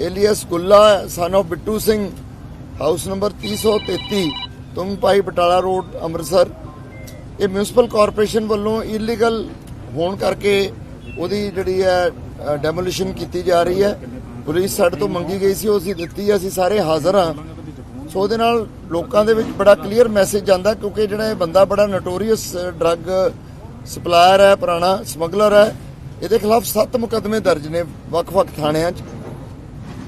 alias Gulla son of Bittu Singh house number 333 Tungpai Batala road Amritsar ਇਹ municipal corporation ਵੱਲੋਂ illegal ਹੋਣ ਕਰਕੇ ਉਹਦੀ ਜਿਹੜੀ ਹੈ ਡੈਮੋਲੀਸ਼ਨ ਕੀਤੀ ਜਾ ਰਹੀ ਹੈ। ਪੁਲਿਸ ਸਾਡੇ ਤੋਂ ਮੰਗੀ ਗਈ ਸੀ ਉਹ ਅਸੀਂ ਦਿੱਤੀ ਅਸੀਂ ਸਾਰੇ ਹਾਜ਼ਰ ਹਾਂ। ਸੋ ਉਹਦੇ ਨਾਲ ਲੋਕਾਂ ਦੇ ਵਿੱਚ ਬੜਾ ਕਲੀਅਰ ਮੈਸੇਜ ਜਾਂਦਾ ਕਿਉਂਕਿ ਜਿਹੜਾ ਇਹ ਬੰਦਾ ਬੜਾ ਨਟੋਰੀਅਸ ਡਰੱਗ ਸਪਲਾਇਰ ਹੈ, ਪੁਰਾਣਾ ਸਮਗਲਰ ਹੈ। ਇਹਦੇ ਖਿਲਾਫ 7 ਮੁਕੱਦਮੇ ਦਰਜ ਨੇ ਵੱਖ-ਵੱਖ ਥਾਣਿਆਂ 'ਚ।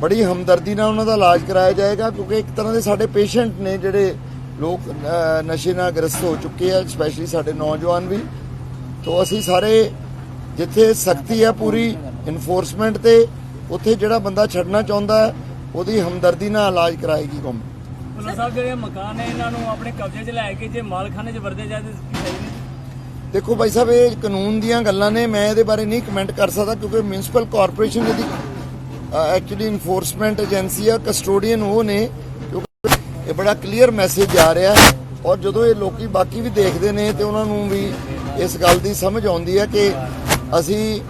ਬੜੀ ਹਮਦਰਦੀ ਨਾਲ ਉਹਨਾਂ ਦਾ ਇਲਾਜ ਕਰਾਇਆ ਜਾਏਗਾ ਕਿਉਂਕਿ ਇੱਕ ਤਰ੍ਹਾਂ ਦੇ ਸਾਡੇ ਪੇਸ਼ੈਂਟ ਨੇ ਜਿਹੜੇ ਲੋਕ ਨਸ਼ੇ ਨਾਲ ਗ੍ਰਸਤ ਹੋ ਚੁੱਕੇ ਆ ਸਪੈਸ਼ਲੀ ਸਾਡੇ ਨੌਜਵਾਨ ਵੀ। ਤੋਂ ਅਸੀਂ ਸਾਰੇ ਜਿੱਥੇ ਸਖਤੀ ਹੈ ਪੂਰੀ ਇਨਫੋਰਸਮੈਂਟ ਤੇ ਉੱਥੇ ਜਿਹੜਾ ਬੰਦਾ ਛੱਡਣਾ ਚਾਹੁੰਦਾ ਹੈ ਉਹਦੀ ਹਮਦਰਦੀ ਨਾਲ ਇਲਾਜ ਕਰਾਏਗੀ ਗਵਰਨਮੈਂਟ ਉਹਨਾਂ ਸਾਹਿਬ ਜਿਹੜੇ ਮਕਾਨ ਹੈ ਇਹਨਾਂ ਨੂੰ ਆਪਣੇ ਕਬਜ਼ੇ 'ਚ ਲੈ ਕੇ ਜੇ ਮਾਲਖਾਨੇ 'ਚ ਵਰਦੇ ਨਹੀਂ ਦੇਖੋ ਭਾਈ ਸਾਹਿਬ ਇਹ ਕਾਨੂੰਨ ਦੀਆਂ ਗੱਲਾਂ ਨੇ ਮੈਂ ਇਹਦੇ ਬਾਰੇ ਨਹੀਂ ਕਮੈਂਟ ਕਰ ਸਕਦਾ ਕਿਉਂਕਿ ਮਿਊਨਿਸਪਲ ਕਾਰਪੋਰੇਸ਼ਨ ਇਹਦੀ ਐਕਚੁਅਲੀ ਇਨਫੋਰਸਮੈਂਟ ਏਜੰਸੀ ਆ ਕਸਟੋਡੀਅਨ ਉਹ ਨੇ, ਕਿਉਂਕਿ ਇਹ ਬੜਾ ਕਲੀਅਰ ਮੈਸੇਜ ਜਾ ਰਿਹਾ ਔਰ ਜਦੋਂ ਇਹ ਲੋਕੀ ਬਾਕੀ ਵੀ ਦੇਖਦੇ ਨੇ, ਤੇ ਉਹਨਾਂ ਨੂੰ ਵੀ ਇਸ ਗੱਲ ਦੀ ਸਮਝ ਆਉਂਦੀ ਹੈ ਕਿ ਅਸੀਂ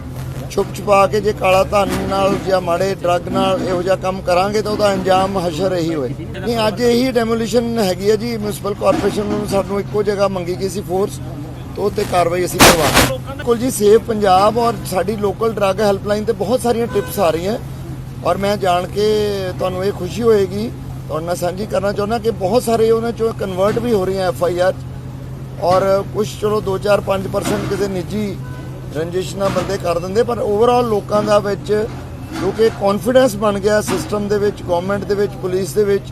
ਛੁਪ ਛੁਪਾ ਕੇ ਜੇ ਕਾਲਾ ਧਨ ਨਾਲ ਜਾਂ ਮਾੜੇ ਡਰੱਗ ਨਾਲ ਇਹੋ ਜਿਹਾ ਕੰਮ ਕਰਾਂਗੇ, ਤਾਂ ਉਹਦਾ ਅੰਜਾਮ ਹਸ਼ਰ ਇਹੀ ਹੋਏ। ਨਹੀਂ, ਅੱਜ ਇਹੀ ਡੈਮੋਲੀਸ਼ਨ ਹੈਗੀ ਹੈ ਜੀ ਮਿਊਨਿਸਪਲ ਕਾਰਪੋਰੇਸ਼ਨ ਨੂੰ ਸਾਨੂੰ ਇੱਕੋ ਜਗ੍ਹਾ ਮੰਗੀ ਗਈ ਸੀ ਫੋਰਸ ਤੋਂ ਉਹ ਤੇ ਕਾਰਵਾਈ ਅਸੀਂ ਕਰਵਾ ਕੋਲ ਜੀ ਸੇਵ ਪੰਜਾਬ ਔਰ ਸਾਡੀ ਲੋਕਲ ਡਰੱਗ ਹੈਲਪਲਾਈਨ ਤੇ ਬਹੁਤ ਸਾਰੀਆਂ ਟਿਪਸ ਆ ਰਹੀਆਂ। ਔਰ ਮੈਂ ਜਾਣ ਕੇ ਤੁਹਾਨੂੰ ਇਹ ਖੁਸ਼ੀ ਹੋਏਗੀ ਤੁਹਾਡੇ ਨਾਲ ਸਾਂਝੀ ਕਰਨਾ ਚਾਹੁੰਦਾ ਕਿ ਬਹੁਤ ਸਾਰੇ ਉਹਨਾਂ ਚੋਂ ਕਨਵਰਟ ਵੀ ਹੋ ਰਹੀਆਂ ਐਫ ਆਈ ਆਰ ਔਰ ਕੁਝ ਚਲੋ 2-4 5% ਕਿਸੇ ਨਿੱਜੀ ਰੰਜਿਸ਼ ਨਾਲ ਬੰਦੇ ਕਰ ਦਿੰਦੇ, ਪਰ ਓਵਰਆਲ ਲੋਕਾਂ ਦਾ ਵਿੱਚ ਜੋ ਕਿ ਕੌਨਫੀਡੈਂਸ ਬਣ ਗਿਆ ਸਿਸਟਮ ਦੇ ਵਿੱਚ ਗਵਰਨਮੈਂਟ ਦੇ ਵਿੱਚ ਪੁਲਿਸ ਦੇ ਵਿੱਚ,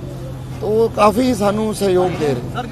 ਤਾਂ ਉਹ ਕਾਫੀ ਸਾਨੂੰ ਸਹਿਯੋਗ ਦੇ ਰਹੇ